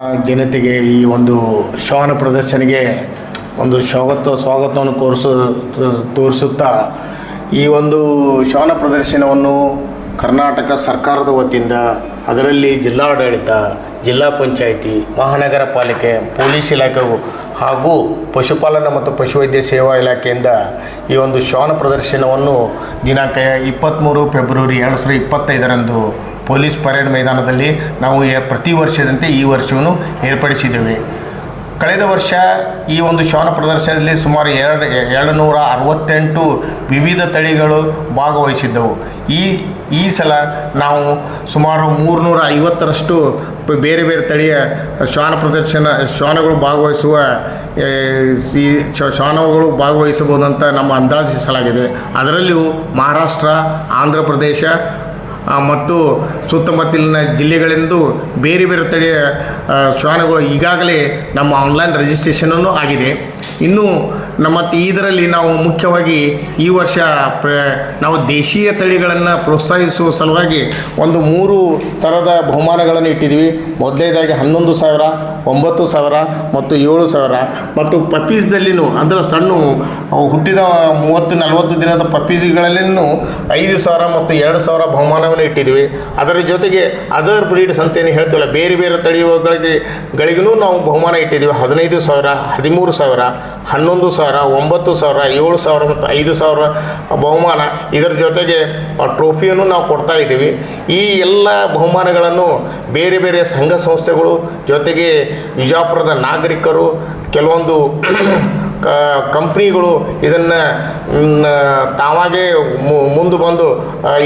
ಜನತೆಗೆ ಈ ಒಂದು ಶವನ ಪ್ರದರ್ಶನಿಗೆ ಒಂದು ಸ್ವಾಗತ ಸ್ವಾಗತವನ್ನು ಕೋರಿಸು ತೋರಿಸುತ್ತಾ ಈ ಒಂದು ಶವನ ಪ್ರದರ್ಶನವನ್ನು ಕರ್ನಾಟಕ ಸರ್ಕಾರದ ವತಿಯಿಂದ ಅದರಲ್ಲಿ ಜಿಲ್ಲಾಡಳಿತ, ಜಿಲ್ಲಾ ಪಂಚಾಯಿತಿ, ಮಹಾನಗರ ಪಾಲಿಕೆ, ಪೊಲೀಸ್ ಇಲಾಖೆಗೂ ಹಾಗೂ ಪಶುಪಾಲನಾ ಮತ್ತು ಪಶುವೈದ್ಯ ಸೇವಾ ಇಲಾಖೆಯಿಂದ ಈ ಒಂದು ಶ್ವಾನ ಪ್ರದರ್ಶನವನ್ನು ದಿನಾಂಕ ಇಪ್ಪತ್ತ್ಮೂರು ಫೆಬ್ರವರಿ ಎರಡು ಸಾವಿರದ ಇಪ್ಪತ್ತೈದರಂದು ಪೊಲೀಸ್ ಪರೇಡ್ ಮೈದಾನದಲ್ಲಿ ನಾವು ಪ್ರತಿ ವರ್ಷದಂತೆ ಈ ವರ್ಷವನ್ನು ಏರ್ಪಡಿಸಿದ್ದೇವೆ. ಕಳೆದ ವರ್ಷ ಈ ಒಂದು ಶ್ವಾನ ಪ್ರದರ್ಶನದಲ್ಲಿ ಸುಮಾರು ಎರಡು ಎರಡು ನೂರ ಅರವತ್ತೆಂಟು ವಿವಿಧ ತಳಿಗಳು ಭಾಗವಹಿಸಿದ್ದವು. ಈ ಈ ಸಲ ನಾವು ಸುಮಾರು ಮೂರುನೂರ ಐವತ್ತರಷ್ಟು ಬೇರೆ ಬೇರೆ ತಳಿಯ ಶ್ವಾನ ಪ್ರದರ್ಶನ, ಶ್ವಾನಗಳು ಭಾಗವಹಿಸುವ ಈ ಶ್ವ- ಶ್ವಾನಗಳು ಭಾಗವಹಿಸಬಹುದಂತ ನಮ್ಮ ಅಂದಾಜಿಸಲಾಗಿದೆ. ಅದರಲ್ಲಿಯೂ ಮಹಾರಾಷ್ಟ್ರ, ಆಂಧ್ರ ಪ್ರದೇಶ ಮತ್ತು ಸುತ್ತಮುತ್ತಲಿನ ಜಿಲ್ಲೆಗಳಿಂದ ಬೇರೆ ಬೇರೆ ತಳಿಯ ಆ, ಶ್ವಾನಗಳು ಈಗಾಗಲೇ ನಮ್ಮ ಆನ್ಲೈನ್ ರಿಜಿಸ್ಟ್ರೇಷನನ್ನು ಆಗಿದೆ. ಇನ್ನು ನಮ್ಮ ಇದರಲ್ಲಿ ನಾವು ಮುಖ್ಯವಾಗಿ ಈ ವರ್ಷ ಪ್ರ ನಾವು ದೇಶೀಯ ತಳಿಗಳನ್ನು ಪ್ರೋತ್ಸಾಹಿಸುವ ಸಲುವಾಗಿ ಒಂದು ಮೂರು ಥರದ ಬಹುಮಾನಗಳನ್ನು ಇಟ್ಟಿದ್ವಿ. ಮೊದಲನೇದಾಗಿ ಹನ್ನೊಂದು ಸಾವಿರ, ಒಂಬತ್ತು ಸಾವಿರ ಮತ್ತು ಏಳು ಸಾವಿರ. ಮತ್ತು ಪಪ್ಪೀಸ್ದಲ್ಲಿನೂ ಅಂದರೆ ಸಣ್ಣ ಹುಟ್ಟಿದ ಮೂವತ್ತು, ನಲವತ್ತು ದಿನದ ಪಪ್ಪೀಸ್ಗಳಲ್ಲಿನೂ ಐದು ಸಾವಿರ ಮತ್ತು ಎರಡು ಸಾವಿರ ಬಹುಮಾನವನ್ನು ಇಟ್ಟಿದ್ವಿ. ಅದರ ಜೊತೆಗೆ ಅದರ್ ಬ್ರೀಡ್ ಅಂತೇನು ಹೇಳ್ತೀವಲ್ಲ, ಬೇರೆ ಬೇರೆ ತಳಿಗಳಿಗೆ ಗಳಿಗೂ ನಾವು ಬಹುಮಾನ ಇಟ್ಟಿದ್ದೀವಿ ಹದಿನೈದು ಸಾವಿರ, ಹದಿಮೂರು ಸಾವಿರ, ಹನ್ನೊಂದು ಸಾವಿರ ಒಂಬತ್ತು ಸಾವಿರ, ಏಳು ಸಾವಿರ ಮತ್ತು ಐದು ಸಾವಿರ ಬಹುಮಾನ. ಇದರ ಜೊತೆಗೆ ಟ್ರೋಫಿಯನ್ನು ನಾವು ಕೊಡ್ತಾ ಇದ್ದೀವಿ. ಈ ಎಲ್ಲ ಬಹುಮಾನಗಳನ್ನು ಬೇರೆ ಬೇರೆ ಸಂಘ ಸಂಸ್ಥೆಗಳು ಜೊತೆಗೆ ವಿಜಾಪುರದ ನಾಗರಿಕರು, ಕೆಲವೊಂದು ಕಂಪ್ನಿಗಳು ಇದನ್ನು ತಾವಾಗೇ ಮುಂದೆ ಬಂದು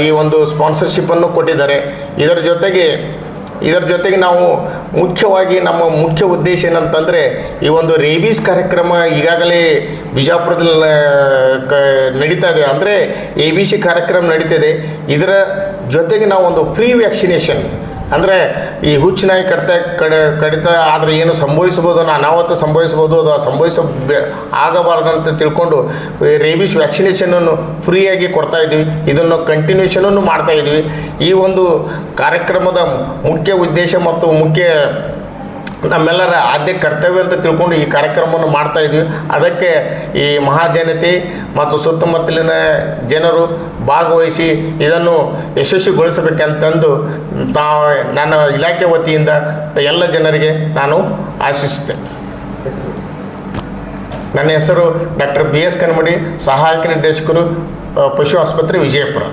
ಈ ಒಂದು ಸ್ಪಾನ್ಸರ್ಶಿಪ್ಪನ್ನು ಕೊಟ್ಟಿದ್ದಾರೆ. ಇದರ ಜೊತೆಗೆ ಇದರ ಜೊತೆಗೆ ನಾವು ಮುಖ್ಯವಾಗಿ ನಮ್ಮ ಮುಖ್ಯ ಉದ್ದೇಶ ಏನಂತಂದರೆ ಈ ಒಂದು ರೇಬೀಸ್ ಕಾರ್ಯಕ್ರಮ ಈಗಾಗಲೇ ಬಿಜಾಪುರದಲ್ಲಿ ಕ, ನಡೀತಾ ಇದೆ. ಅಂದರೆ ಎ ಬಿ ಸಿ ಕಾರ್ಯಕ್ರಮ ನಡೀತಿದೆ. ಇದರ ಜೊತೆಗೆ ನಾವು ಒಂದು ಫ್ರೀ ವ್ಯಾಕ್ಸಿನೇಷನ್ ಅಂದರೆ ಈ ಹುಚ್ಚಿನಾಯಿ ಕಡಿತ ಕಡ, ಕಡಿತ ಆದರೆ ಏನು ಸಂಭವಿಸ್ಬೋದು ಅನಾಹುತ ಸಂಭವಿಸ್ಬೋದು ಅದು ಸಂಭವಿಸ ಅಂತ ತಿಳ್ಕೊಂಡು ರೇಬಿಸ್ ವ್ಯಾಕ್ಸಿನೇಷನನ್ನು ಫ್ರೀಯಾಗಿ ಕೊಡ್ತಾ ಇದ್ದೀವಿ. ಇದನ್ನು ಕಂಟಿನ್ಯೂಷನನ್ನು ಮಾಡ್ತಾ ಇದ್ದೀವಿ. ಈ ಒಂದು ಕಾರ್ಯಕ್ರಮದ ಮುಖ್ಯ ಉದ್ದೇಶ ಮತ್ತು ಮುಖ್ಯ ನಮ್ಮೆಲ್ಲರ ಆದ್ಯ ಕರ್ತವ್ಯ ಅಂತ ತಿಳ್ಕೊಂಡು ಈ ಕಾರ್ಯಕ್ರಮವನ್ನು ಮಾಡ್ತಾ ಇದ್ವಿ. ಅದಕ್ಕೆ ಈ ಮಹಾಜನತೆ ಮತ್ತು ಸುತ್ತಮುತ್ತಲಿನ ಜನರು ಭಾಗವಹಿಸಿ ಇದನ್ನು ಯಶಸ್ವಿಗೊಳಿಸಬೇಕಂತಂದು ತಾವು ನನ್ನ ಇಲಾಖೆ ವತಿಯಿಂದ ಎಲ್ಲ ಜನರಿಗೆ ನಾನು ಆಶಿಸುತ್ತೇನೆ. ನನ್ನ ಹೆಸರು ಡಾಕ್ಟರ್ ಬಿ ಎಸ್ ಕನ್ಮಡಿ, ಸಹಾಯಕ ನಿರ್ದೇಶಕರು ಪಶು ಆಸ್ಪತ್ರೆ ವಿಜಯಪುರ.